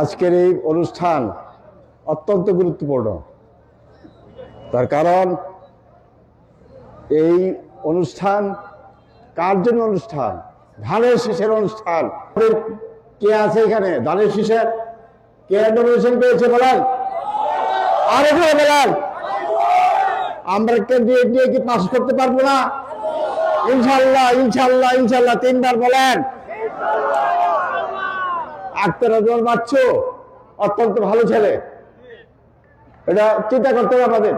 আজকের এই অনুষ্ঠান অত্যন্ত গুরুত্বপূর্ণ। তার কারণ, এই অনুষ্ঠান কার জন্য অনুষ্ঠান? ধানের শীষের অনুষ্ঠান। কে আছে এখানে? ধানের শীষের? কে নমিনেশন পেয়েছে বলেন? আরে বলেন। আমরা ক্যান্ডিডেট দিয়ে কি পাস করতে পারব না? ইনশাল্লাহ ইনশাল্লাহ ইনশাল্লাহ তিনবার বলেন। বাচ্চু অত্যন্ত ভালো ছেলে। এটা চিন্তা করতে হবে আমাদের।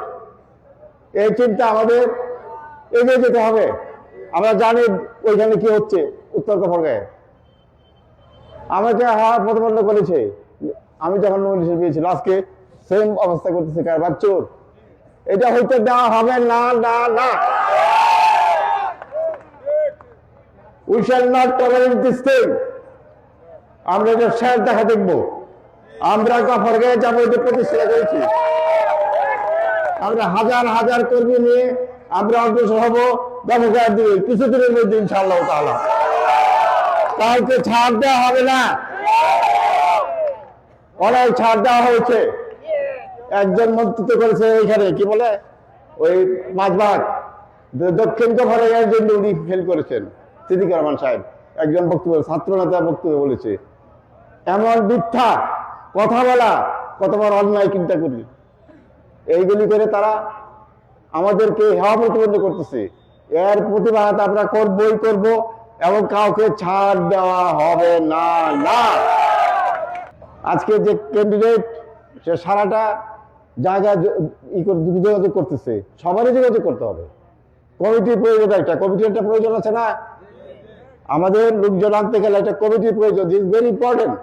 এই চিন্তা আমাদের এগিয়ে যেতে হবে। আমরা জানি ওইখানে কি হচ্ছে উত্তর কফরগাঁয়ে আমাকে হাওয়া প্রতিপন্ন করেছে। আমি যখন নমিনেশন পেয়েছিল আজকে সেম অবস্থা করতেছে কার বাচ্চুর এটা হইতে দেওয়া হবে না না না। We shall not tolerate this thing আমরা এটা শেষ দেখা দেখব। আমরা কাফর গায়ে যাব প্রতিষ্ঠা করেছি। আমরা হাজার হাজার কর্মী নিয়ে আমরা অগ্রসর হব ব্যবসায় দিয়ে কিছুদিনের মধ্যে ইনশাআল্লাহ তাআলা। কাউকে ছাড় দেওয়া হবে না। অনেক ছাড় দেওয়া হয়েছে। একজন মন্ত্রিত্ব করেছে এইখানে, কি বলে? ওই মাঝবাগ দক্ষিণ কফারের জন্য উনি ফেল করেছেন সিদ্দিক রহমান সাহেব। একজন বক্তব্য ছাত্র নেতা বক্তব্য বলেছে। এমন মিথ্যা কথা বলা কতবার অন্যায় চিন্তা করি। এইগুলি করে তারা আমাদেরকে হেওয়া প্রতিবন্ধ করতেছে। এর প্রতিবাদ আমরা করবই করব এবং কাউকে ছাড় দেওয়া হবে না না। আজকে যে ক্যান্ডিডেট সে সারাটা করে যোগাযোগ করতেছে, সবারই যোগাযোগ করতে হবে। কমিটির প্রয়োজন একটা, কমিটির একটা প্রয়োজন আছে না? আমাদের লোকজন আনতে গেলে একটা কমিটির প্রয়োজন is very important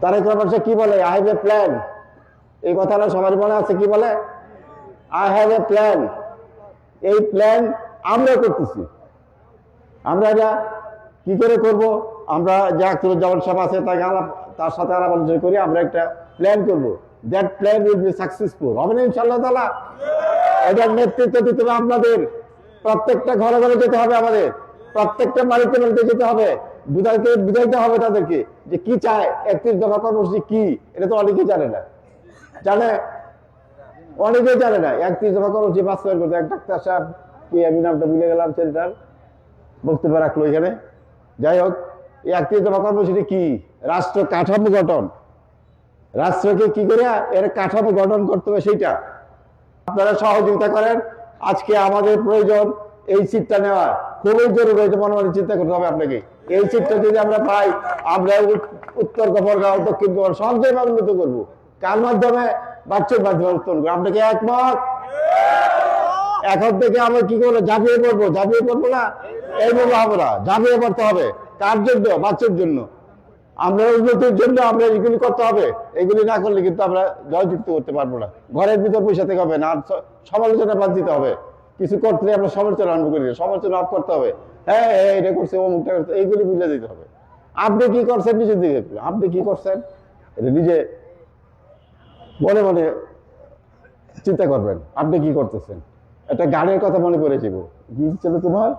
Tarique Rahman সাহেব কি বলে? আই হ্যাভ এ প্ল্যান এই কথাটা সবার মনে আছে, কি বলে? আই হ্যাভ এ প্ল্যান এই প্ল্যান আমরা করতেছি। আমরা এটা কি করে করব? আমরা যে আখতারুজ্জামান সাহেব আছে, তাকে আলাপ তার সাথে আলাপ আলোচনা করি, আমরা একটা প্ল্যান করব। That plan will be successful হবে না ইনশাল্লাহ তালা এটার নেতৃত্ব দিতে হবে আপনাদের। প্রত্যেকটা ঘরে ঘরে যেতে হবে আমাদের। প্রত্যেকটা বাড়িতে বাড়িতে যেতে হবে। বুঝাইতে বুঝাইতে হবে তাদেরকে যে কি চায়, একত্রিশ দফা কর্মসূচি কি? এটা তো অনেকেই জানে না। জানে? অনেকেই জানে না। একত্রিশ দফা কর্মসূচি বাস্তবায়ন করতে। এক ডাক্তার সাহেব আমি নামটা ভুলে গেলাম সেন্টার বক্তব্য রাখল এখানে। যাই হোক, এই একত্রিশ দফা কর্মসূচি কি? রাষ্ট্র কাঠামো গঠন। রাষ্ট্রকে কি করে এর কাঠামো গঠন করতে হবে সেইটা। আপনারা সহযোগিতা করেন। আজকে আমাদের প্রয়োজন এই সিটটা নেওয়া খুবই জরুরি এটা মনে মনে চিন্তা করতে হবে আপনাকে। এই সিটটা যদি আমরা পাই, আমরা উত- উত্তর কফরগাঁও দক্ষিণ কফর সব জায়গায় উন্নত করব। কার মাধ্যমে? বাচ্চার মাধ্যমে উত্তর করব আপনাকে একমত? এখন থেকে আমরা কি করব? ঝাঁপিয়ে পড়ব। ঝাঁপিয়ে পড়ব না? এইভাবে হবে না ঝাঁপিয়ে পড়তে হবে। কার জন্য? বাচ্চার জন্য। আমরা উন্নতির জন্য আমরা এগুলি করতে হবে। এগুলি না করলে কিন্তু আমরা জয়যুক্ত করতে পারব না। ঘরের ভিতর পয়সা থেকে হবে না। সমালোচনা বাদ দিতে হবে। কিছু করতে আমরা সমালোচনা আরম্ভ করি সমালোচনা অফ করতে হবে। হ্যাঁ হ্যাঁ, এটা করছে অমুকটা করছে এইগুলি বুঝে দিতে হবে। আপনি কি করছেন নিজের দিকে আপনি কি করছেন? এটা নিজে মনে মনে চিন্তা করবেন আপনি কি করতেছেন? একটা গানের কথা মনে পড়েছিল কি ছিল তোমার?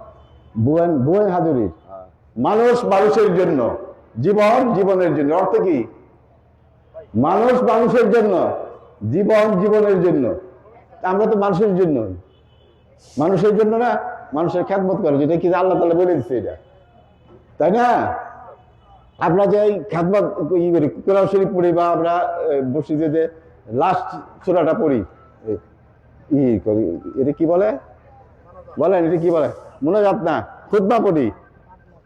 বুয়েন বুয়েন হাজুরির। মানুষ মানুষের জন্য। জীবন জীবনের জন্য। অর্থ কি? মানুষ মানুষের জন্য। জীবন জীবনের জন্য। আমরা তো মানুষের জন্য। মানুষের জন্য না, মানুষের খ্যাতমত করে। যেটা কি আল্লাহ তালা বলে দিচ্ছে এটা। তাই না? আমরা যে খ্যাতমত ই করি, কোরআন শরীফ পড়ি বা আমরা বসিতে যে লাস্ট সুরাটা পড়ি ই করি, এটা কি বলে? বলেন, এটা কি বলে? মনোজাত না খুদবা পড়ি।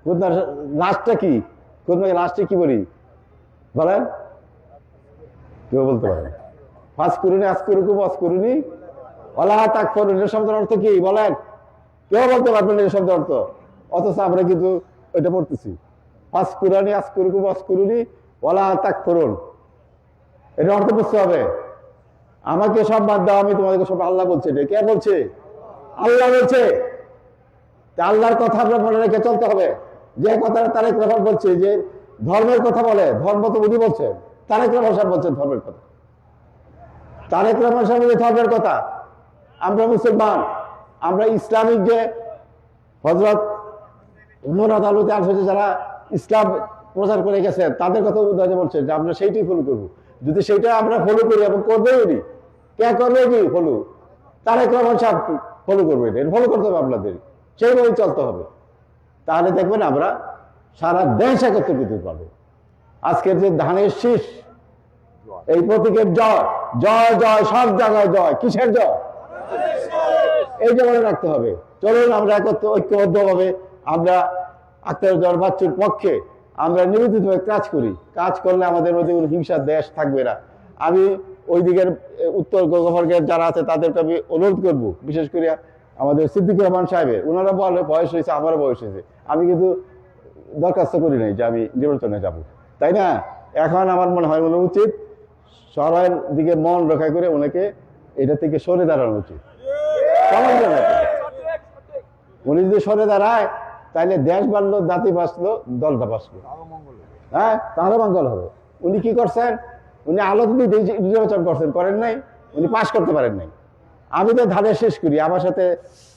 খুদবার লাস্টটা কি? খুদবা লাস্টে কি পড়ি? বলেন। কেউ বলতে পারে ফাঁস করুনি আজ করুকু বাস করুনি অর্থ কি? বলেন। কেউ বলতে পারবেন শব্দের অর্থ। অথচ আমরা কিন্তু পড়তেছি। তাক করুন এটা অর্থ বুঝতে হবে। আমাকে সব বাদ দাও, আমি তোমাদেরকে সব আল্লাহ বলছে। কে বলছে? আল্লাহ বলছে। আল্লাহর কথা আপনার মনে রেখে চলতে হবে। যে কথাটা তারেক রহমান বলছে, যে ধর্মের কথা বলে, ধর্ম তো উনি বলছেন তারেক রহমান সাহেব বলছেন ধর্মের কথা। তারেক রহমান সাহেব ধর্মের কথা। মুসলমান, আমরা ইসলামিক যে হজরত উমর আদালতে আসছে যারা ইসলাম প্রচার করে গেছে তাদের কথা উদাহরণ বলছে যে আমরা সেইটাই ফলো করব। যদি সেইটা আমরা ফলো করি এবং করবেও নি, কে করবে কি ফলো তারেক রহমান সাহেব ফলো করবে এটা ফলো করতে হবে আপনাদের, সেইভাবেই চলতে হবে। তাহলে দেখবেন আমরা সারা দেশ একত্রিত পাবো আজকের যে ধানের শীষ, এই প্রতীকের জয় জয় জয়, সব জায়গায় জয়, কিসের জয়? এই যে মনে রাখতে হবে। চলুন, আমরা একত্র ঐক্যবদ্ধভাবে আমরা আক্তার বাচ্চুর পক্ষে আমরা নিবেদিতভাবে কাজ করি। কাজ করলে আমাদের মধ্যে কোনো হিংসার দেশ থাকবে না। আমি ওই দিকের উত্তর গভর্নমেন্টের যারা আছে, তাদেরকে আমি অনুরোধ করব। বিশেষ করে আমাদের সিদ্দিকুর রহমান সাহেবের। ওনারা বলে বয়স হয়েছে, আমারও বয়স হয়েছে। আমি কিন্তু দরখাস্ত করি নাই যে আমি নির্বাচনে যাব। তাই না? এখন আমার মনে হয় মনে উচিত সবার দিকে মন রক্ষা করে ওনাকে এটা থেকে সরে দাঁড়ানো উচিত? উনি যদি সরে দাঁড়ায় তাহলে দেশ বাঁচলো জাতি বাঁচলো, দলটা বাঁচলো। হ্যাঁ তাহলে মঙ্গল হবে। উনি কি করছেন? উনি আলোচিত নির্বাচন করছেন, করেন নাই, উনি পাশ করতে পারেন নাই। আমি তো ধারে শেষ করি, আমার সাথে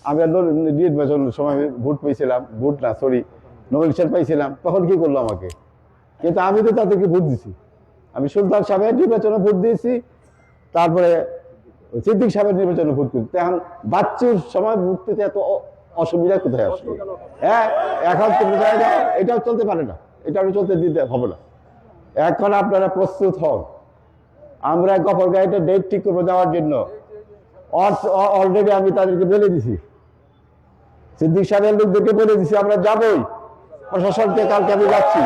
আমি নির্বাচন সময় ভোট পেয়েছিলাম, ভোট না সরি নমিনেশন পাইছিলাম তখন কি করল আমাকে? কিন্তু আমি তো তাদেরকে ভোট দিছি। আমি সুলতান সাহেবের নির্বাচনে ভোট দিয়েছি, তারপরে সিদ্দিক সাহেবের নির্বাচনে ভোট করি এখন বাচ্চুর সময় ভোট এত অসুবিধা কোথায় আসবে হ্যাঁ এখন তো বোঝা যায়, এটাও চলতে পারে না। এটা চলতে দিতে হবে না। এখন আপনারা প্রস্তুত হন। আমরা গফর গাড়িটা ডেট ঠিক করব যাওয়ার জন্য। অলরেডি আমি তাদেরকে বলে দিছি। সিদ্দিক সাহেবের লোকদেরকে বলে দিছি আমরা যাবই। প্রশাসনকে কালকে আমি যাচ্ছি।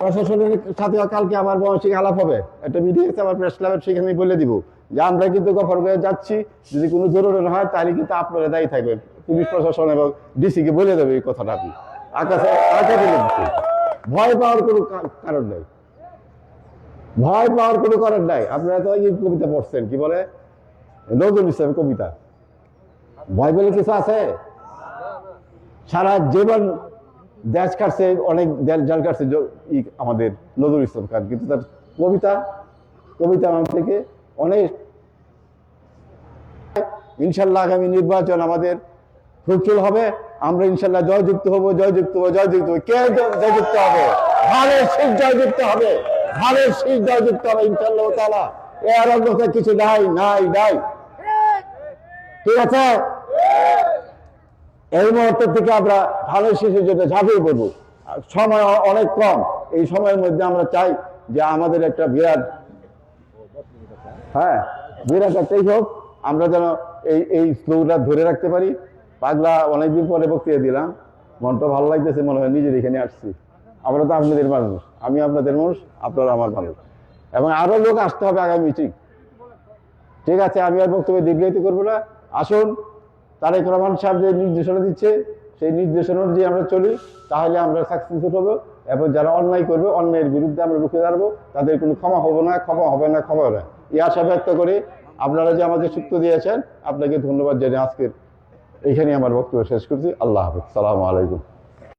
প্রশাসনের সাথে কালকে আমার মানসিক আলাপ হবে। একটা মিটিং আছে আমার প্রেস ক্লাবের সেখানে বলে দিব। যে আমরা কিন্তু গফরগাঁয়ে যাচ্ছি, যদি কোনো জরুরি না হয়, তাহলে কিন্তু আপনারা দায়ী থাকবেন। পুলিশ প্রশাসন এবং ডিসিকে বলে দেবে এই কথাটা আপনি। আকাশে আকাশে ভয় পাওয়ার কোনো কারণ নেই। ভয় পাওয়ার কোনো কারণ নাই। আপনারা তো এই কবিতা পড়ছেন, কি বলে? নজরুল ইসলামের কবিতা। ভয় বলে কিছু আছে? সারা জীবন দেশ কাটছে, অনেক জাল কাটছে আমাদের নজরুল ইসলাম খান। কিন্তু তার কবিতা কবিতা আমার থেকে অনেক ইনশাল্লাহ আগামী নির্বাচন আমাদের ফ্রুটফুল হবে। আমরা ইনশাল্লাহ জয়যুক্ত হব জয়যুক্ত হব জয়যুক্ত হব। কে জয়যুক্ত হবে? ভারত শীত জয়যুক্ত হবে। ভারত শীত জয়যুক্ত হবে ইনশাল্লাহ তালা এর অন্যথা কিছু নাই নাই নাই। ঠিক আছে? এই মুহূর্ত থেকে আমরা ভালো শিশুর জন্য ঝাঁপিয়ে পড়ব। সময় অনেক কম। এই সময়ের মধ্যে আমরা চাই যে আমাদের একটা বিরাট হ্যাঁ বিরাট একটাই হোক, আমরা যেন এই এই স্লোটা ধরে রাখতে পারি। পাগলা অনেকদিন পরে বক্তৃতা দিলাম। মনটা ভালো লাগতেছে, মনে হয় নিজের এখানে আসছি। আমরা তো আপনাদের মানুষ, আমি আপনাদের মানুষ, আপনারা আমার মানুষ। এবং আরও লোক আসতে হবে আগামী মিটিং ঠিক আছে, আমি আর বক্তব্য দীর্ঘায়িত করব না। আসুন, তারেক রহমান সাহেব যে নির্দেশনা দিচ্ছে, সেই নির্দেশনা অনুযায়ী আমরা চলি, তাহলে আমরা সাকসেসফুল হব এবং যারা অন্যায় করবে, অন্যায়ের বিরুদ্ধে আমরা রুখে দাঁড়াবো, তাদের কোনো ক্ষমা হবে না, ক্ষমা হবে না, ক্ষমা হবে না। এই আশা ব্যক্ত করে আপনারা যে আমাকে সুক্ত দিয়েছেন, আপনাকে ধন্যবাদ জানিয়ে আজকের এইখানে আমার বক্তব্য শেষ করছি। আল্লাহ হাফিজ। সালাম আলাইকুম।